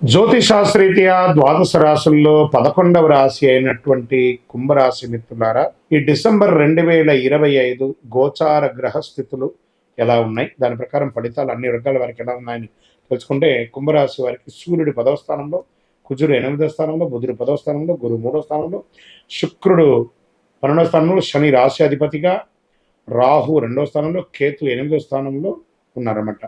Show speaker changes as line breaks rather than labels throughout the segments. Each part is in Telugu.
జ్యోతిశాస్త్రీత్యా ద్వాదశ రాశుల్లో పదకొండవ రాశి అయినటువంటి కుంభరాశి మిత్రులారా ఈ డిసెంబర్ రెండు వేల ఇరవై ఐదు గోచార గ్రహ స్థితులు ఎలా ఉన్నాయి? దాని ప్రకారం ఫలితాలు అన్ని వర్గాల వారికి ఎలా ఉన్నాయని తెలుసుకుంటే కుంభరాశి వారికి సూర్యుడు పదవ స్థానంలో కుజుడు ఎనిమిదవ స్థానంలో బుధుడు పదవ స్థానంలో గురు మూడవ స్థానంలో శుక్రుడు పన్నెండవ స్థానంలో శని రాశి అధిపతిగా రాహు రెండవ స్థానంలో కేతు ఎనిమిదవ స్థానంలో ఉన్నారన్నమాట.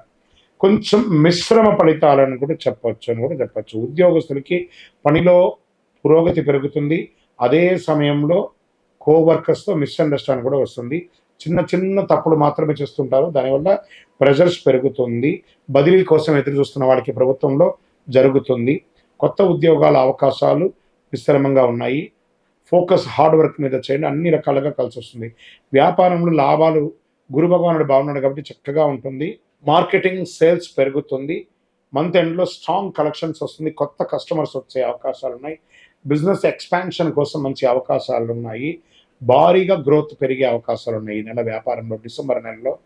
కొంచెం మిశ్రమ ఫలితాలను కూడా చెప్పొచ్చు అని కూడా చెప్పచ్చు. ఉద్యోగస్తులకి పనిలో పురోగతి పెరుగుతుంది. అదే సమయంలో కోవర్కర్స్తో మిస్అండర్స్టాండ్ కూడా వస్తుంది. చిన్న చిన్న తప్పులు మాత్రమే చేస్తుంటారు. దానివల్ల ప్రెజర్స్ పెరుగుతుంది. బదిలీ కోసం ఎదురు చూస్తున్న వాళ్ళకి ప్రభుత్వంలో జరుగుతుంది. కొత్త ఉద్యోగాల అవకాశాలు విస్తరమంగా ఉన్నాయి. ఫోకస్ హార్డ్ వర్క్ మీద చేయండి. అన్ని రకాలుగా కలిసి వస్తుంది వ్యాపారంలో లాభాలు గురు భగవానుడు బాగున్నాడు కాబట్టి చక్కగా ఉంటుంది. మార్కెటింగ్ సేల్స్ పెరుగుతుంది. మంత్ ఎండ్లో స్ట్రాంగ్ కలెక్షన్స్ వస్తుంది. కొత్త కస్టమర్స్ వచ్చే అవకాశాలు ఉన్నాయి. బిజినెస్ ఎక్స్పాన్షన్ కోసం మంచి అవకాశాలు ఉన్నాయి. భారీగా గ్రోత్ పెరిగే అవకాశాలు ఉన్నాయి ఈ నెల వ్యాపారంలో. డిసెంబర్ నెలలో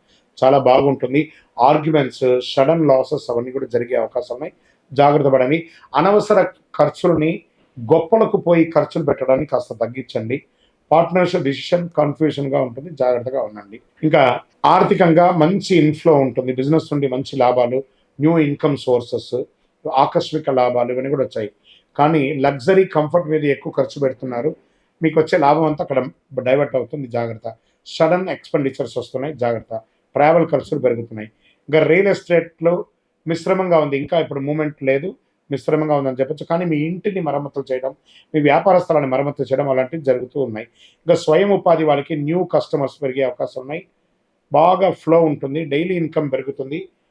చాలా బాగుంటుంది. ఆర్గ్యుమెంట్స్ సడన్ లాసెస్ అవన్నీ కూడా జరిగే అవకాశాలు ఉన్నాయి. జాగ్రత్త పడండి. అనవసర ఖర్చులని గొప్పలకు పోయి ఖర్చులు పెట్టడానికి కాస్త తగ్గించండి. పార్ట్నర్షిప్ డిసిషన్ కన్ఫ్యూషన్గా ఉంటుంది. జాగ్రత్తగా ఉండండి. ఇంకా ఆర్థికంగా మంచి ఇన్ఫ్లో ఉంటుంది. బిజినెస్ నుండి మంచి లాభాలు న్యూ ఇన్కమ్ సోర్సెస్ ఆకస్మిక లాభాలు ఇవన్నీ కూడా వచ్చాయి. కానీ లగ్జరీ కంఫర్ట్ మీద ఎక్కువ ఖర్చు పెడుతున్నారు. మీకు వచ్చే లాభం అంతా అక్కడ డైవర్ట్ అవుతుంది. జాగ్రత్త. సడన్ ఎక్స్పెండిచర్స్ వస్తున్నాయి. జాగ్రత్త. ట్రావెల్ ఖర్చులు పెరుగుతున్నాయి. ఇంకా రియల్ ఎస్టేట్లో మిశ్రమంగా ఉంది. ఇంకా ఇప్పుడు మూమెంట్ లేదు. మిశ్రమంగా ఉందని చెప్పొచ్చు. కానీ మీ ఇంటిని మరమ్మతులు చేయడం మీ వ్యాపార స్థలాన్ని మరమ్మతులు చేయడం అలాంటివి జరుగుతూ ఉన్నాయి. ఇంకా స్వయం ఉపాధి వాళ్ళకి న్యూ కస్టమర్స్ పెరిగే అవకాశం ఉన్నాయి. బాగా ఫ్లో ఉంటుంది. డైలీ ఇన్కమ్ పెరుగుతుంది.